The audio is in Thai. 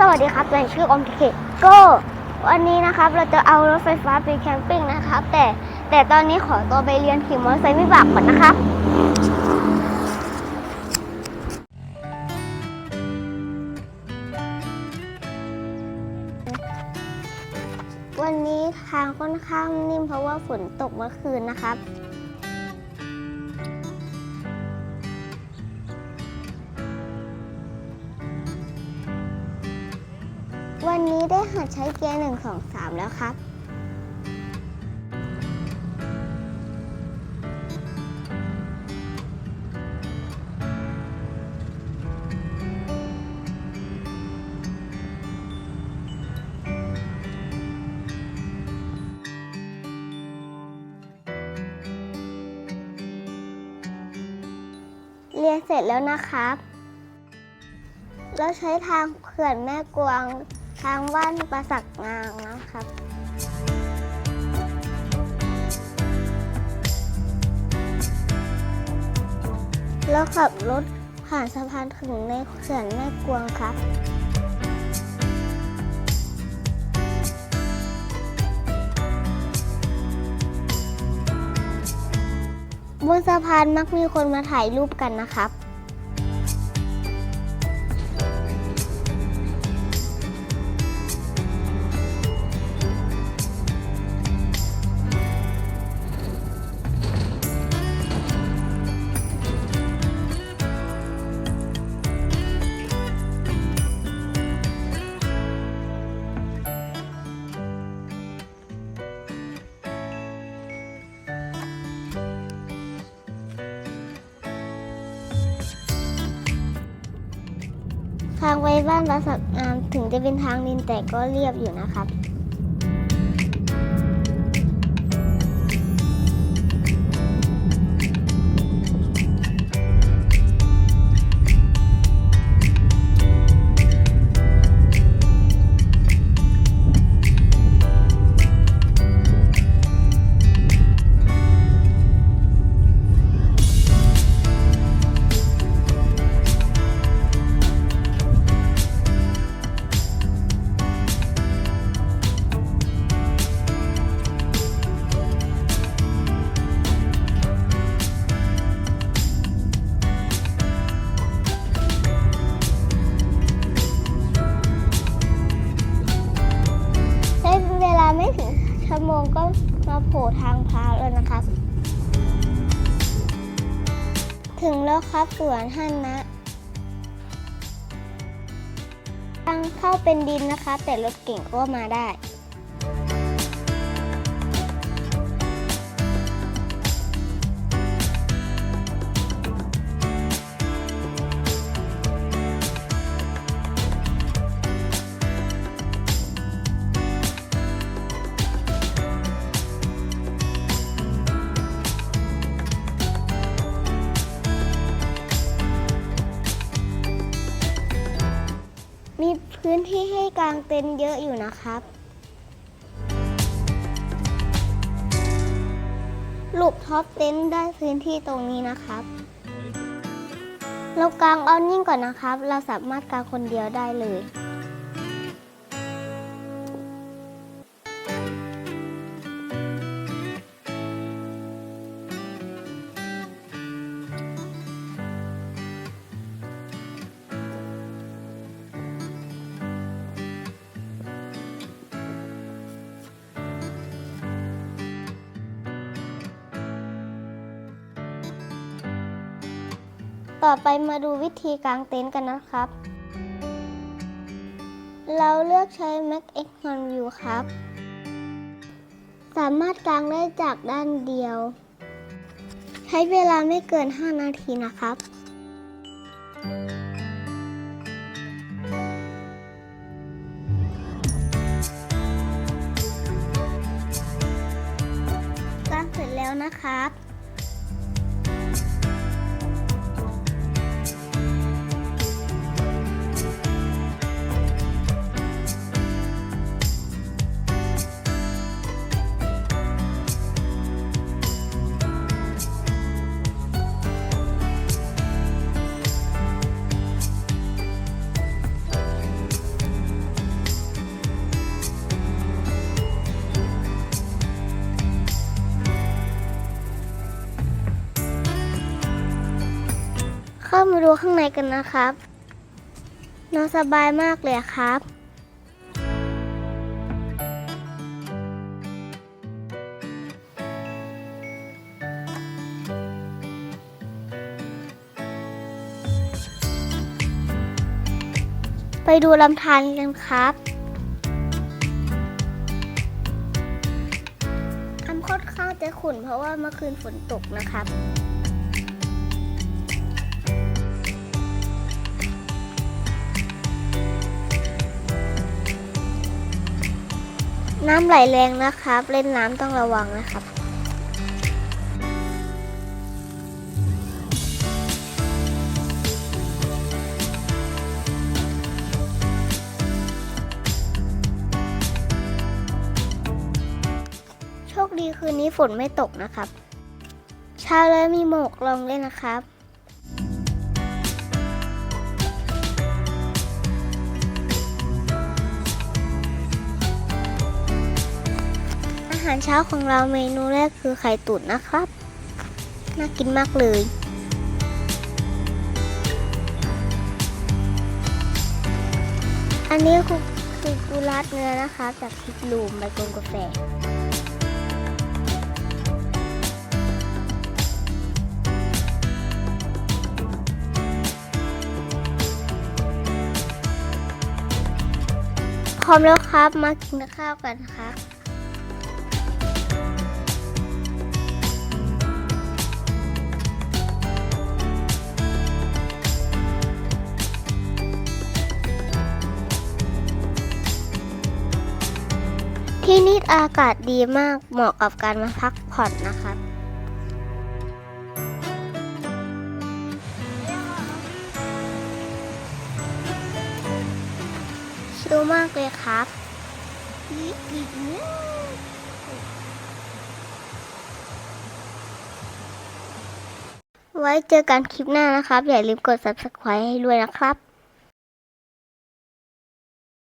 สวัสดีครับผมชื่ออมทีเคก็วันนี้นะครับเราจะเอารถไฟฟ้าไปแคมปิ้งนะครับ แต่แต่ตอนนี้ขอตัวไปเรียนขี่มอเตอร์ไซค์วิบากก่อนนะครับวันนี้ทางค่อนข้างนิ่มเพราะว่าฝนตกเมื่อคืนนะครับ หัดใช้เกียร์หนึ่งสองสามแล้วครับ เรียนเสร็จแล้วนะครับ เราใช้ทางเขื่อนแม่กวาง ทางว่านประสักงางนะครับเราขับรถผ่านสะพานถึงในเขื่อนแม่กวงครับ บนสะพานมักมีคนมาถ่ายรูปกันนะครับางไปบ้านประสักงามถึงจะเป็นทางดินแต่ก็เรียบอยู่นะครับ มาโผล่ทางพาแล้วนะครับ ถึงแล้วครับสวนฮันนะทางเข้าเป็นดินนะคะ แต่รถเก่งก็มาได้ ให้กางเต็นท์เยอะอยู่นะครับ ลูกท็อปเต็นท์ได้พื้นที่ตรงนี้นะครับ เรากางเอานิ่งก่อนนะครับ เราสามารถกางคนเดียวได้เลย ต่อไปมาดูวิธีกางเต็นท์กันนะครับ เราเลือกใช้ Mac X On View ครับ สามารถกางได้จากด้านเดียว ใช้เวลาไม่เกิน 5 นาทีนะครับกางเสร็จแล้วนะครับ มาดูข้างในกันนะครับนอนสบายมากเลยครับ ไปดูลำธารกันครับทำค่อนข้างจะขุ่นเพราะว่าเมื่อคืนฝนตกนะครับ น้ำไหลแรงนะครับ เล่นน้ำต้องระวังนะครับ โชคดีคืนนี้ฝนไม่ตกนะครับเช้าแล้วมีหมอกลงเลยนะครับ หารเช้าของเราเมนูแรกคือไข่ตุ๋นนะครับ น่ากินมากเลย อันนี้คือคือกุรัดเนื้อนะคะจากพิกลูมใบกงกาแฟพร้อมแล้วครับ มากินข้าวกันครับ ที่นี่อากาศดีมากเหมาะกับการมาพักผ่อนนะครับชิลมากเลยครับไว้เจอกันคลิปหน้านะครับ อย่าลืมกด subscribe ให้ด้วยนะครับ